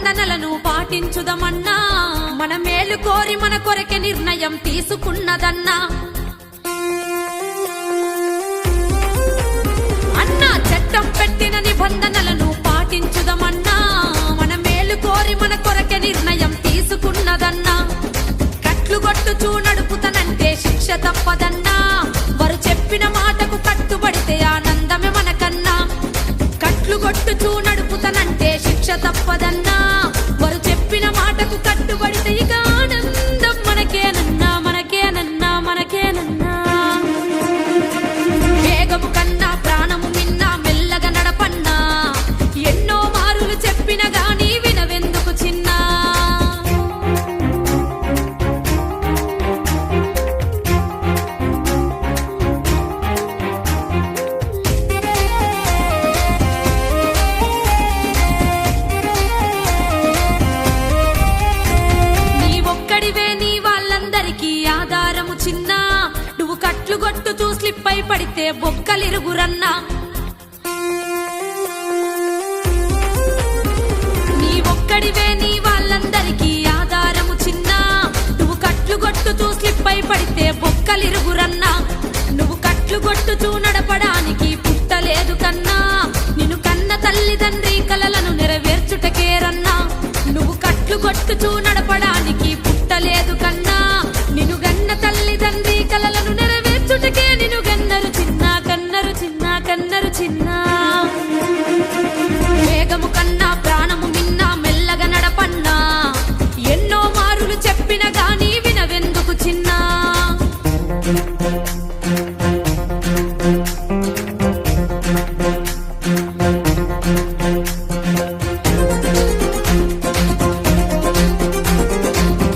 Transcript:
నిబంధనలను పాటించుదమన్నా మన మేలు కోరి మన కొరకే నిర్ణయం తీసుకున్నదన్నా. అన్నా చట్టం పెట్టిన నిబంధనలను పాటించుదమన్నా మన మేలు కోరి మన కొరకే నిర్ణయం తీసుకున్నదన్నా. కట్లు కొట్టుచూ నడుపుతనంటే శిక్ష తప్పదన్నా. పడితే బొక్కలిరుగురన్నా. నీ ఒక్కడివే నీ వాళ్ళందరికీ ఆధారము చిన్న. నువ్వు కట్లు కొట్టుతూ స్లిప్ అయి పడితే బొక్కలిరుగురన్నా. నువ్వు కట్లు కొట్టుతూ నడపడానికి పుట్టలేదు కన్నా. నిన్ను కన్న తల్లిదండ్రి కలలను నెరవేర్చుటకేరన్నా. నువ్వు కట్లు కొట్టుచూ నడపడానికి పుట్టలేదు కన్నా.